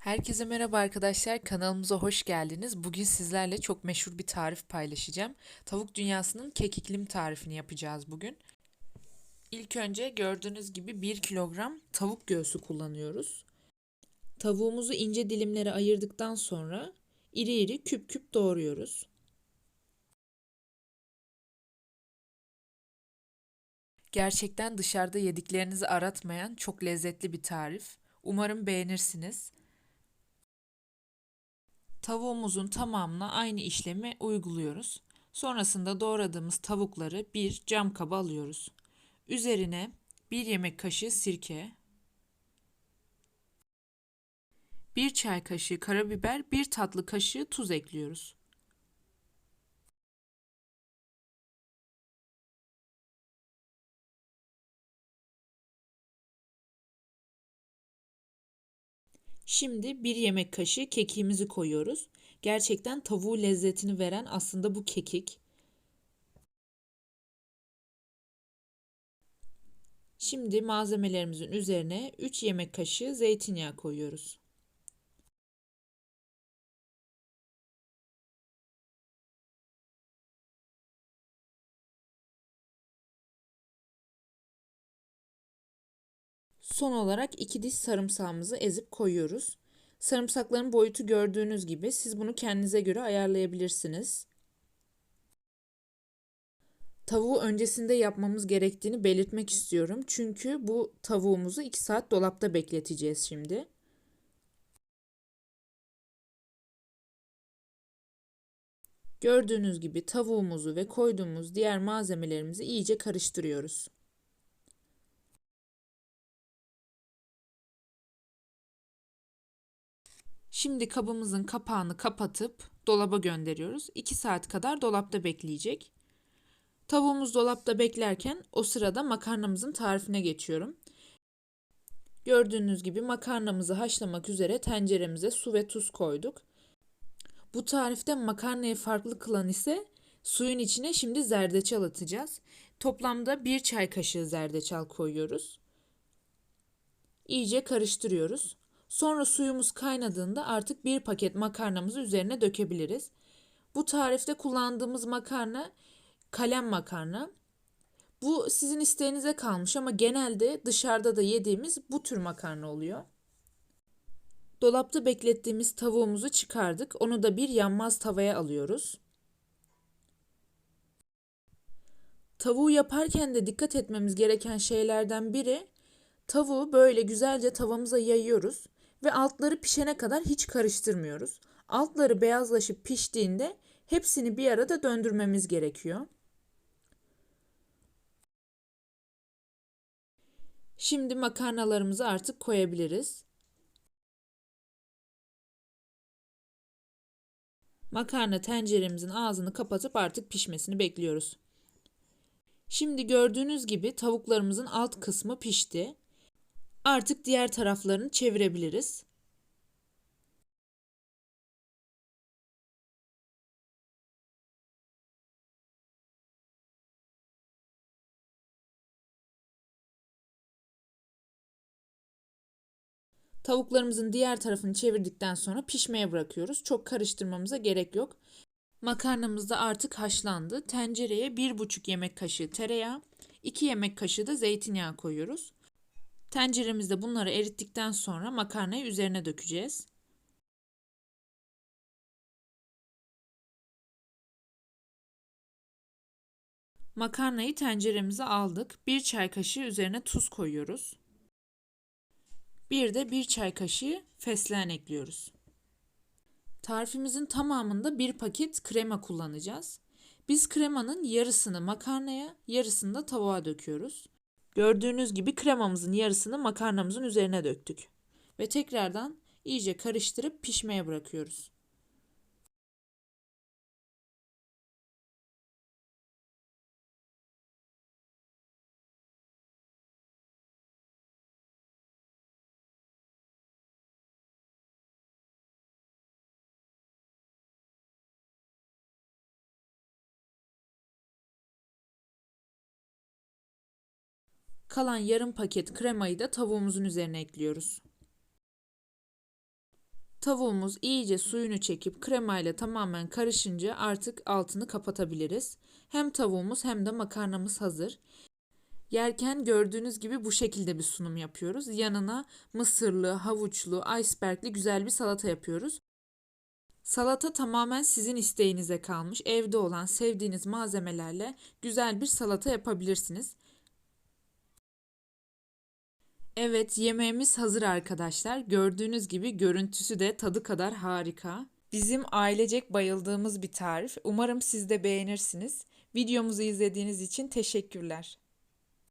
Herkese merhaba arkadaşlar. Kanalımıza hoş geldiniz. Bugün sizlerle çok meşhur bir tarif paylaşacağım. Tavuk dünyasının kekiklim tarifini yapacağız bugün. İlk önce gördüğünüz gibi 1 kilogram tavuk göğsü kullanıyoruz. Tavuğumuzu ince dilimlere ayırdıktan sonra iri iri küp küp doğruyoruz. Gerçekten dışarıda yediklerinizi aratmayan çok lezzetli bir tarif. Umarım beğenirsiniz. Tavuğumuzun tamamına aynı işlemi uyguluyoruz. Sonrasında doğradığımız tavukları bir cam kaba alıyoruz. Üzerine bir yemek kaşığı sirke, bir çay kaşığı karabiber, bir tatlı kaşığı tuz ekliyoruz. Şimdi bir yemek kaşığı kekiğimizi koyuyoruz. Gerçekten tavuğu lezzetini veren aslında bu kekik. Şimdi malzemelerimizin üzerine 3 yemek kaşığı zeytinyağı koyuyoruz. Son olarak 2 diş sarımsağımızı ezip koyuyoruz. Sarımsakların boyutu gördüğünüz gibi siz bunu kendinize göre ayarlayabilirsiniz. Tavuğu öncesinde yapmamız gerektiğini belirtmek istiyorum. Çünkü bu tavuğumuzu 2 saat dolapta bekleteceğiz şimdi. Gördüğünüz gibi tavuğumuzu ve koyduğumuz diğer malzemelerimizi iyice karıştırıyoruz. Şimdi kabımızın kapağını kapatıp dolaba gönderiyoruz. 2 saat kadar dolapta bekleyecek. Tavuğumuz dolapta beklerken o sırada makarnamızın tarifine geçiyorum. Gördüğünüz gibi makarnamızı haşlamak üzere tenceremize su ve tuz koyduk. Bu tarifte makarnayı farklı kılan ise suyun içine şimdi zerdeçal atacağız. Toplamda 1 çay kaşığı zerdeçal koyuyoruz. İyice karıştırıyoruz. Sonra suyumuz kaynadığında artık bir paket makarnamızı üzerine dökebiliriz. Bu tarifte kullandığımız makarna kalem makarna. Bu sizin isteğinize kalmış ama genelde dışarıda da yediğimiz bu tür makarna oluyor. Dolapta beklettiğimiz tavuğumuzu çıkardık. Onu da bir yanmaz tavaya alıyoruz. Tavuğu yaparken de dikkat etmemiz gereken şeylerden biri tavuğu böyle güzelce tavamıza yayıyoruz ve altları pişene kadar hiç karıştırmıyoruz. Altları beyazlaşıp piştiğinde hepsini bir arada döndürmemiz gerekiyor. Şimdi makarnalarımızı artık koyabiliriz. Makarna tenceremizin ağzını kapatıp artık pişmesini bekliyoruz. Şimdi gördüğünüz gibi tavuklarımızın alt kısmı pişti. Artık diğer taraflarını çevirebiliriz. Tavuklarımızın diğer tarafını çevirdikten sonra pişmeye bırakıyoruz. Çok karıştırmamıza gerek yok. Makarnamız da artık haşlandı. Tencereye 1,5 yemek kaşığı tereyağı, 2 yemek kaşığı da zeytinyağı koyuyoruz. Tenceremizde bunları erittikten sonra makarnayı üzerine dökeceğiz. Makarnayı tenceremize aldık. 1 çay kaşığı üzerine tuz koyuyoruz. Bir de 1 çay kaşığı fesleğen ekliyoruz. Tarifimizin tamamında bir paket krema kullanacağız. Biz kremanın yarısını makarnaya, yarısını da tavuğa döküyoruz. Gördüğünüz gibi kremamızın yarısını makarnamızın üzerine döktük. Ve tekrardan iyice karıştırıp pişmeye bırakıyoruz. Kalan yarım paket kremayı da tavuğumuzun üzerine ekliyoruz. Tavuğumuz iyice suyunu çekip kremayla tamamen karışınca artık altını kapatabiliriz. Hem tavuğumuz hem de makarnamız hazır. Yerken gördüğünüz gibi bu şekilde bir sunum yapıyoruz. Yanına mısırlı, havuçlu, icebergli güzel bir salata yapıyoruz. Salata tamamen sizin isteğinize kalmış. Evde olan sevdiğiniz malzemelerle güzel bir salata yapabilirsiniz. Evet, yemeğimiz hazır arkadaşlar. Gördüğünüz gibi görüntüsü de tadı kadar harika. Bizim ailecek bayıldığımız bir tarif. Umarım siz de beğenirsiniz. Videomuzu izlediğiniz için teşekkürler.